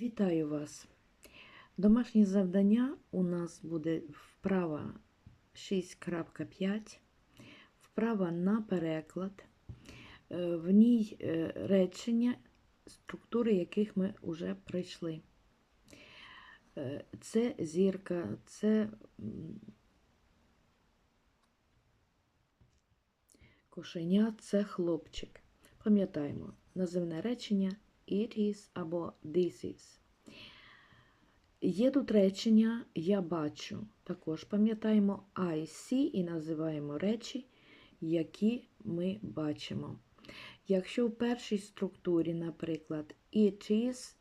Вітаю вас! Домашнє завдання у нас буде вправа 6.5, вправа на переклад. Е, В ній е, речення, структури яких ми вже пройшли. Е, Це зірка, це кошеня, це хлопчик. Пам'ятаємо, називне речення it is або this is. Є тут речення я бачу. Також пам'ятаємо I see і називаємо речі, які ми бачимо. Якщо в першій структурі, наприклад, it is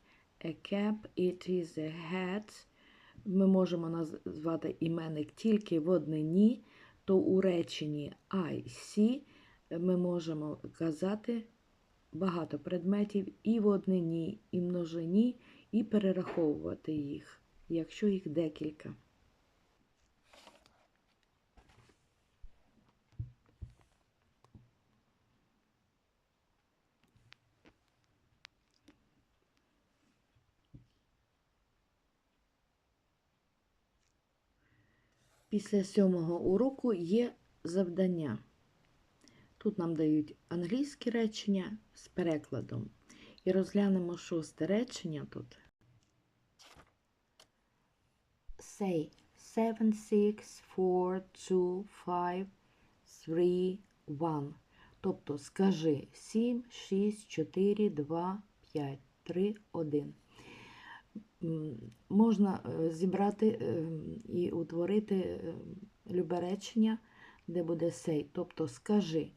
a cap, it is a hat, ми можемо назвати іменник тільки в однині, то у реченні I see ми можемо казати багато предметів і в однині, і множині, і перераховувати їх, якщо їх декілька. Після сьомого уроку є завдання. Тут нам дають англійські речення з перекладом. І розглянемо шосте речення тут. Say 7, 6, 4, 2, 5, 3, 1. Тобто скажи 7, 6, 4, 2, 5, 3, 1. Можна е, зібрати е, і утворити е, любе речення, де буде say, тобто скажи.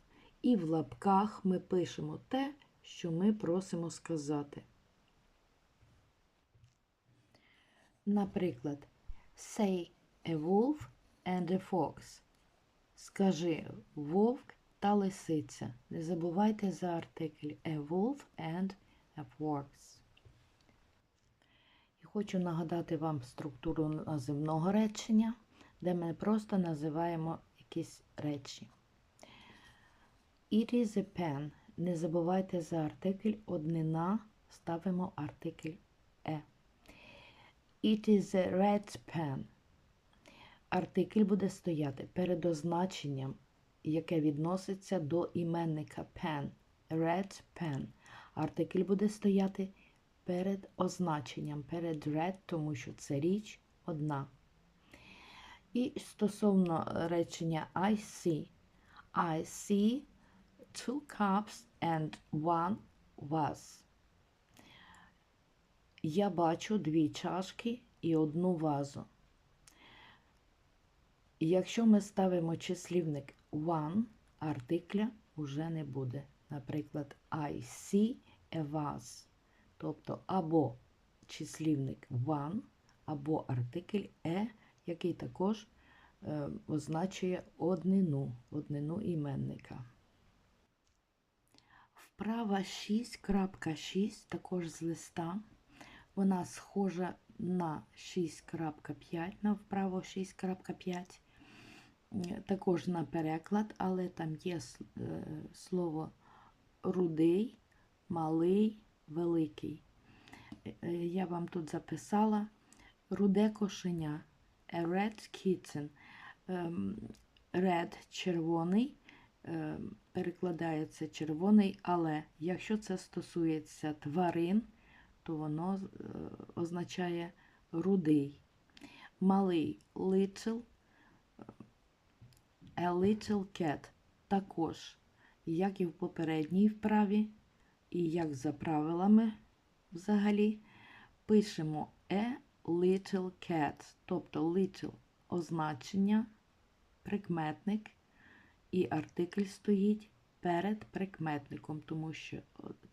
І в лапках ми пишемо те, що ми просимо сказати. Наприклад, say a wolf and a fox. Скажи вовк та лисиця. Не забувайте за артикль a wolf and a fox. І хочу нагадати вам структуру називного речення, де ми просто називаємо якісь речі. It is a pen. Не забувайте за артикль однина, ставимо артикль е. It is a red pen. Артикль буде стояти перед означенням, яке відноситься до іменника pen. Red pen. Артикль буде стояти перед означенням, перед red, тому що це річ одна. І стосовно речення I see. I see two cups and one vase. Я бачу дві чашки і одну вазу. Якщо ми ставимо числівник one, артикля вже не буде. Наприклад, I see a vase. Тобто або числівник one, або артикль e, який також е, означує однину, однину іменника. Вправа 6.6, також з листа. Вона схожа на 6.5, на вправо 6.5. Також на переклад, але там є е, слово рудий, малий, великий. Е, Я вам тут записала руде кошеня, a red kitten. Ем, Red – червоний, перекладається червоний, але якщо це стосується тварин, то воно е, означає рудий. Малий little, a little cat. Також, як і в попередній вправі, і як за правилами взагалі, пишемо a little cat, тобто little означення, прикметник, і артикль стоїть перед прикметником, тому що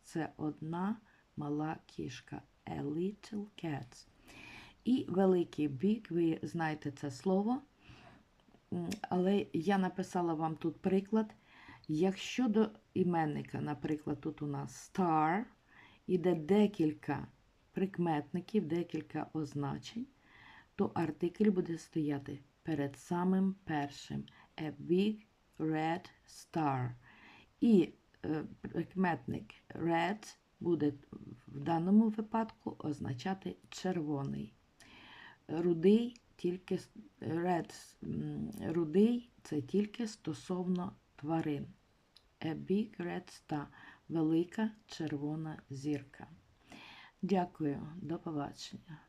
це одна мала кішка. A little cat. І великий big, ви знаєте це слово, але я написала вам тут приклад. Якщо до іменника, наприклад, тут у нас star, іде декілька прикметників, декілька означень, то артикль буде стояти перед самим першим. A big red star. І е, прикметник red буде в даному випадку означати червоний. Рудий тільки red, рудий це тільки стосовно тварин. A big red star – велика червона зірка. Дякую, до побачення.